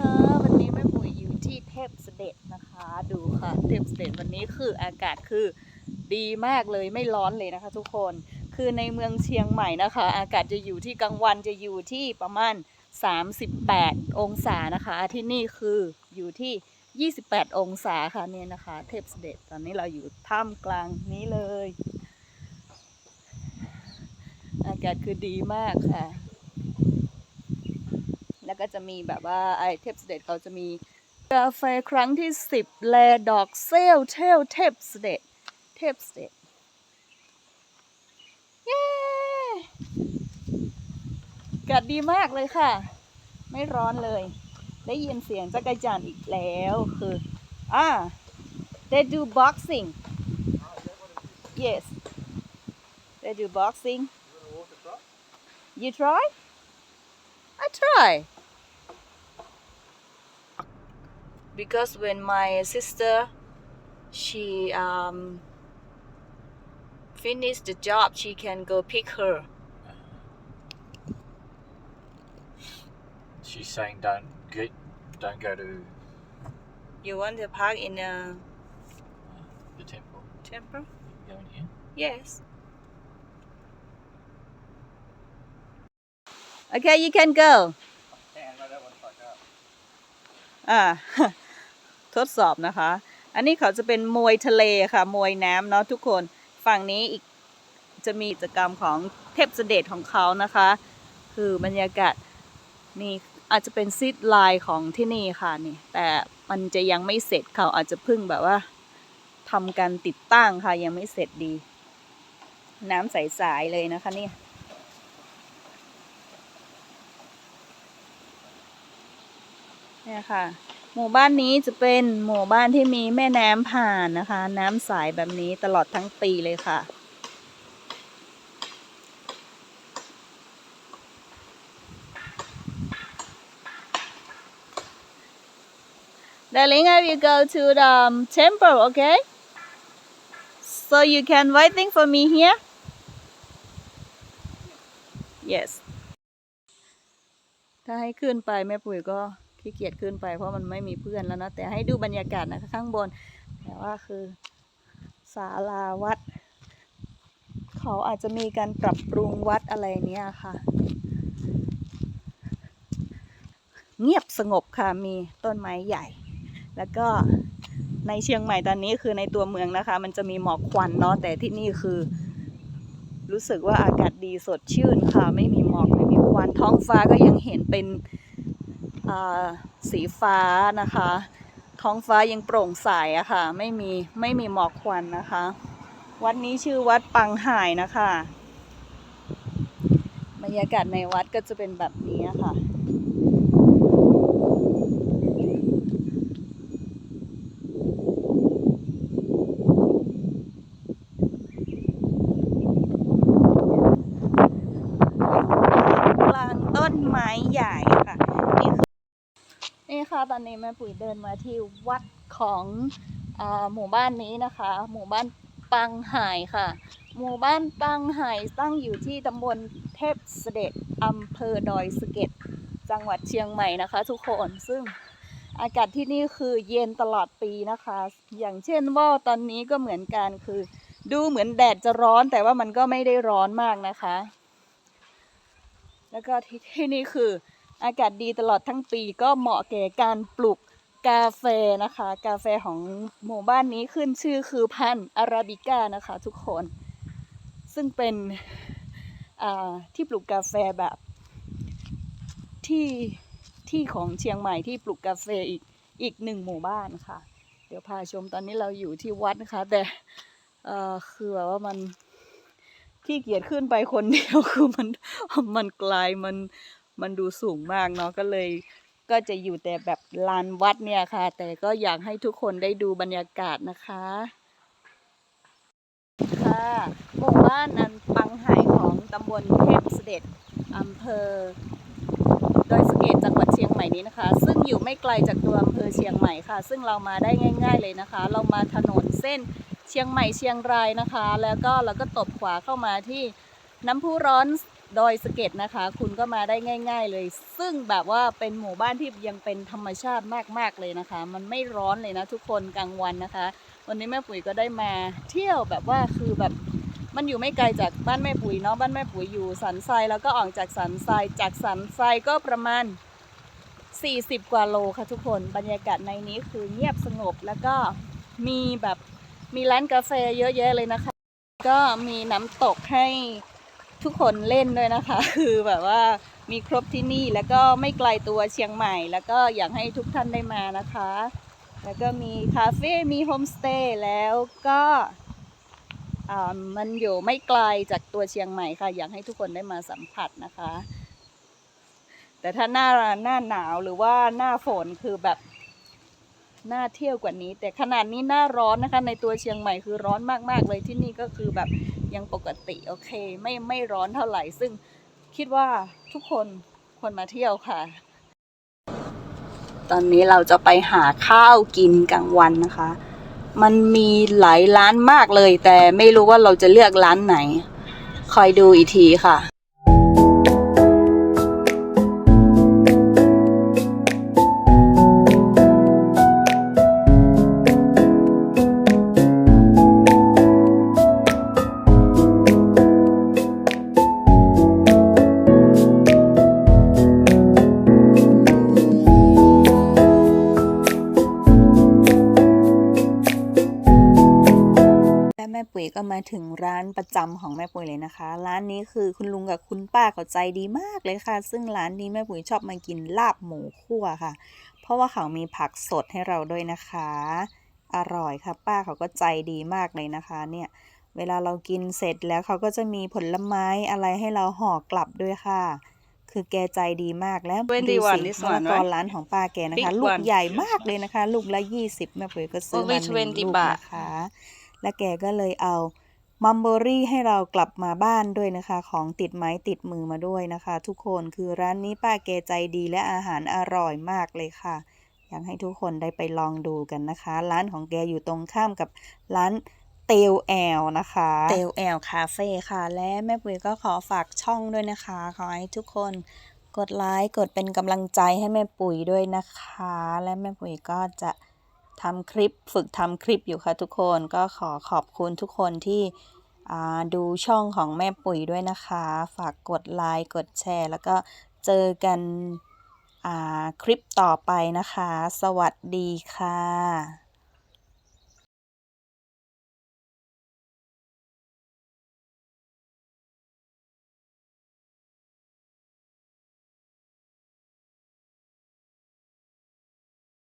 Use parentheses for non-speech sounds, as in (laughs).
คะ วันนี้แม่ปุ๋ยอยู่ที่เทพเสด็จนะคะ ดูค่ะเทพเสด็จวันนี้คืออากาศคือดีมากเลยไม่ร้อนเลยนะคะ ทุกคนคือในเมืองเชียงใหม่นะคะ อากาศจะอยู่ที่กลางวันจะอยู่ที่ประมาณ 38 องศานะคะ ที่นี่คืออยู่ที่ 28 องศาค่ะเนี่ยนะคะ เทพเสด็จตอนนี้เราอยู่ท่ามกลางนี้เลย อากาศคือดีมากค่ะ ก็จะมีแบบว่าไอเทพเสด็จเขาจะมีกาแฟครั้งที่สิบแลดอกเซลเทลเทพเสด็จเทพเสด็จเย้กาศดีมากเลยค่ะ ไม่ร้อนเลย ได้ยินเสียงจักรจันอีกแล้วคืออ่า they do boxing yes they do boxing you try I try because when my sister she um finish the job she can go pick her. She's saying don't get, don't go to you want to park in a the temple. temple? Go in here. yes. Okay you can go. อ่า (laughs) ทดสอบนะคะ อันนี้เขาจะเป็นมวยทะเลค่ะ มวยน้ำเนาะทุกคน ฝั่งนี้อีกจะมีกิจกรรมของเทพเสด็จของเขานะคะ คือบรรยากาศนี่อาจจะเป็นซิดไลน์ของที่นี่ค่ะนี่ แต่มันจะยังไม่เสร็จเขาอาจจะเพิ่งแบบว่าทำการติดตั้งค่ะยังไม่เสร็จดี น้ำใสๆเลยนะคะนี่เนี่ยค่ะ หมู่บ้านนี้จะเป็นหมู่บ้านที่มีแม่น้ำผ่านนะคะ น้ำใสแบบนี้ตลอดทั้งปีเลยค่ะ Darling, I will go to the um, temple, okay? So you can waiting for me here? Yes. ถ้าให้ขึ้นไปแม่ปุ๋ยก็ ขี้เกียจขึ้นไปเพราะมันไม่มีเพื่อนแล้วนะ แต่ให้ดูบรรยากาศนะคะข้างบน แต่ว่าคือศาลาวัด เขาอาจจะมีการปรับปรุงวัดอะไรเนี้ยค่ะ เงียบสงบค่ะมีต้นไม้ใหญ่ แล้วก็ในเชียงใหม่ตอนนี้คือในตัวเมืองนะคะ มันจะมีหมอกควันเนาะแต่ที่นี่คือ รู้สึกว่าอากาศดีสดชื่นค่ะ ไม่มีหมอกไม่มีควันท้องฟ้าก็ยังเห็นเป็น สีฟ้านะคะ ท้องฟ้ายังโปร่งใสอะค่ะ ไม่มีไม่มีหมอกควันนะคะ วัดนี้ชื่อวัดปังหายนะคะ บรรยากาศในวัดก็จะเป็นแบบนี้ค่ะ กลางต้นไม้ใหญ่ค่ะ นี่คือนี่ ค่ะตอนนี้แม่ปุ๋ยเดินมาที่วัดของอหมู่บ้านนี้นะคะ หมู่บ้านปังไห่ค่ะ หมู่บ้านปังไห่ตั้งอยู่ที่ตำบลเทพเสด็จอำเภอดอยสะเก็ดจังหวัดเชียงใหม่นะคะ ทุกคนซึ่งอากาศที่นี่คือเย็นตลอดปีนะคะ อย่างเช่นว่าตอนนี้ก็เหมือนกันคือ ดูเหมือนแดดจะร้อนแต่ว่ามันก็ไม่ได้ร้อนมากนะคะ แล้วก็ที่ที่นี่คือ อากาศดีตลอดทั้งปีก็เหมาะแก่การปลูกกาแฟนะคะ กาแฟของหมู่บ้านนี้ขึ้นชื่อคือพันธุ์อาราบิก้านะคะทุกคน ซึ่งเป็นที่ปลูกกาแฟแบบที่ที่ของเชียงใหม่ที่ปลูกกาแฟอีกอีกหนึ่งหมู่บ้านค่ะ เดี๋ยวพาชมตอนนี้เราอยู่ที่วัดนะคะ แต่คือแบบว่ามันขี้เกียจขึ้นไปคนเดียวคือมันมันไกลมัน มันดูสูงมากเนาะก็เลยก็จะอยู่แต่แบบลานวัดเนี่ยค่ะ แต่ก็อยากให้ทุกคนได้ดูบรรยากาศนะคะค่ะหมู่บ้านอันปังไห่ของตำบลเทพเสด็จอำเภอดอยสะเก็ดจังหวัดเชียงใหม่นี้นะคะ ซึ่งอยู่ไม่ไกลจากตัวอำเภอเชียงใหม่ค่ะ ซึ่งเรามาได้ง่าย ๆเลยนะคะ เรามาถนนเส้นเชียงใหม่เชียงรายนะคะ แล้วก็เราก็ตบขวาเข้ามาที่น้ำพุร้อน ดอยสะเก็ดนะคะ คุณก็มาได้ง่าย ๆเลย ซึ่งแบบว่าเป็นหมู่บ้านที่ยังเป็นธรรมชาติมากๆเลยนะคะ มันไม่ร้อนเลยนะทุกคนกลางวันนะคะ วันนี้แม่ปุ๋ยก็ได้มาเที่ยวแบบว่าคือแบบมันอยู่ไม่ไกลจากบ้านแม่ปุ๋ยเนาะบ้านแม่ปุ๋ยอยู่สันทรายแล้วก็ออกจากสันทรายจากสันทรายก็ประมาณ 40 กว่าโลค่ะทุกคนบรรยากาศในนี้คือเงียบสงบแล้วก็มีแบบมีร้านกาแฟเยอะแยะเลยนะคะ ก็มีน้ำตกให้ ทุกคนเล่นด้วยนะคะ คือแบบว่ามีครบที่นี่แล้วก็ไม่ไกลตัวเชียงใหม่ แล้วก็อยากให้ทุกท่านได้มานะคะ แล้วก็มีคาเฟ่ มีโฮมสเตย์แล้วก็อ่ามันอยู่ไม่ไกลจากตัวเชียงใหม่ค่ะ อยากให้ทุกคนได้มาสัมผัสนะคะ แต่ถ้าหน้าหน้าหนาวหรือว่าหน้าฝนคือแบบน่าเที่ยวกว่านี้ แต่ขนาดนี้หน้าร้อนนะคะ ในตัวเชียงใหม่คือร้อนมากๆเลยที่นี่ก็คือแบบ ยังปกติโอเค ไม่ไม่ร้อนเท่าไหร่ ซึ่งคิดว่าทุกคนควรมาเที่ยวค่ะ ตอนนี้เราจะไปหาข้าวกินกลางวันนะคะ มันมีหลายร้านมากเลย แต่ไม่รู้ว่าเราจะเลือกร้านไหน คอยดูอีกทีค่ะ ปุ๋ยก็มาถึงร้านประจำของแม่ปุ๋ยเลยนะคะ ร้านนี้คือคุณลุงกับคุณป้าเขาใจดีมากเลยค่ะ ซึ่งร้านนี้แม่ปุ๋ยชอบมากินลาบหมูคั่วค่ะ เพราะว่าเขามีผักสดให้เราด้วยนะคะ อร่อยค่ะ ป้าเขาก็ใจดีมากเลยนะคะ เนี่ย เวลาเรากินเสร็จแล้วเขาก็จะมีผลไม้อะไรให้เราห่อกลับด้วยค่ะคือแกใจดีมากแล้ว21ดูสิ this มะละ one, กอ right? ร้านของป้าแกนะคะ Big ลูก one ใหญ่มากเลยนะคะ ลูกละยี่สิบแม่ปุ๋ยก็ซื้อมา Only หนึ่ง20ลูกบาทนะคะ และแกก็เลยเอามัมเบอรี่ให้เรากลับมาบ้านด้วยนะคะ ของติดไม้ติดมือมาด้วยนะคะ ทุกคนคือร้านนี้ป้าแกใจดีและอาหารอร่อยมากเลยค่ะ อยากให้ทุกคนได้ไปลองดูกันนะคะ ร้านของแกอยู่ตรงข้ามกับร้านเตลแอลนะคะเตลแอลคาเฟ่ค่ะ และแม่ปุ๋ยก็ขอฝากช่องด้วยนะคะ ขอให้ทุกคนกดไลค์กดเป็นกำลังใจให้แม่ปุ๋ยด้วยนะคะ และแม่ปุ๋ยก็จะ ทำคลิปฝึกทำคลิปอยู่ค่ะทุกคนก็ขอขอบคุณทุกคนที่ดูช่องของแม่ปุ๋ยด้วยนะคะ ฝากกดไลค์กดแชร์ แล้วก็เจอกันคลิปต่อไปนะคะ สวัสดีค่ะ